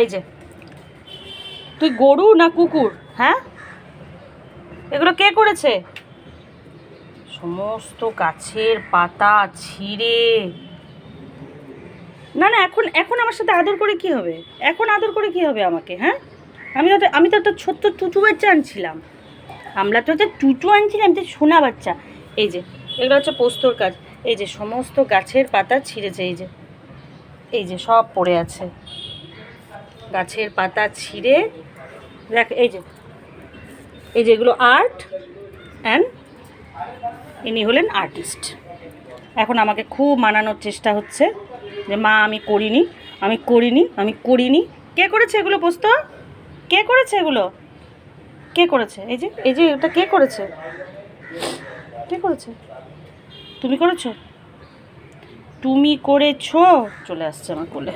এই যে। তুই গরু না কুকুর? হ্যাঁ? এগুলো কে করেছে? সমস্ত গাছের পাতা ছিঁড়ে। না না, এখন এখন আমার সাথে আদর করে কি হবে? এখন আদর করে কি হবে আমাকে হ্যাঁ? আমি তো আমি তো একটা ছোট্ট টুটু বাচ্চা আনছিলাম। আমরা তো একটা টুটু আনছিলাম তো সোনা বাচ্চা। এই যে, এগুলো হচ্ছে পোস্তর কাজ। এই যে, সমস্ত গাছের পাতা ছিঁড়েছে, এই যে। এই যে, সব পড়ে আছে। গাছের পাতা ছিঁড়ে, দেখ, এই যে এই যে এগুলো আর্ট অ্যান্ড ইনি হলেন আর্টিস্ট এখন আমাকে খুব মানানোর চেষ্টা হচ্ছে যে, মা, আমি করিনি আমি করিনি আমি করিনি। কে করেছে এগুলো পোস্ত? কে করেছে এগুলো? কে করেছে? এই যে এই যে, এটা কে করেছে? কে করেছে? তুমি করেছ? তুমি করেছ? চলে আসছে আমার কোলে।